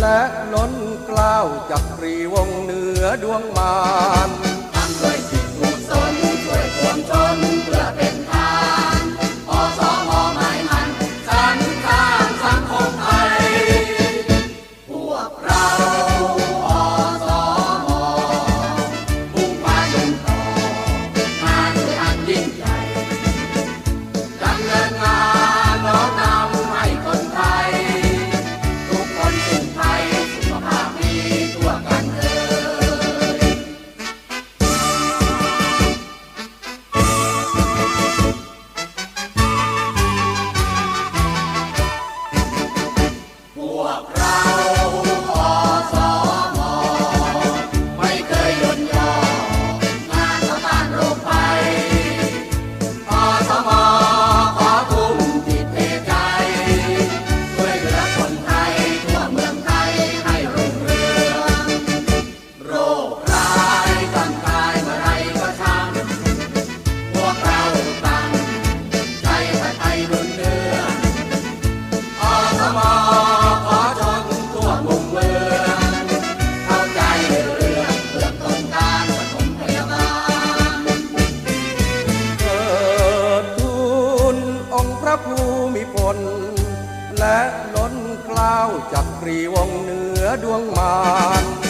และล้นกล้าวจักรีวงเหนือดวงมาร และล้นกล้าวจักรีวงเหนือดวงมาร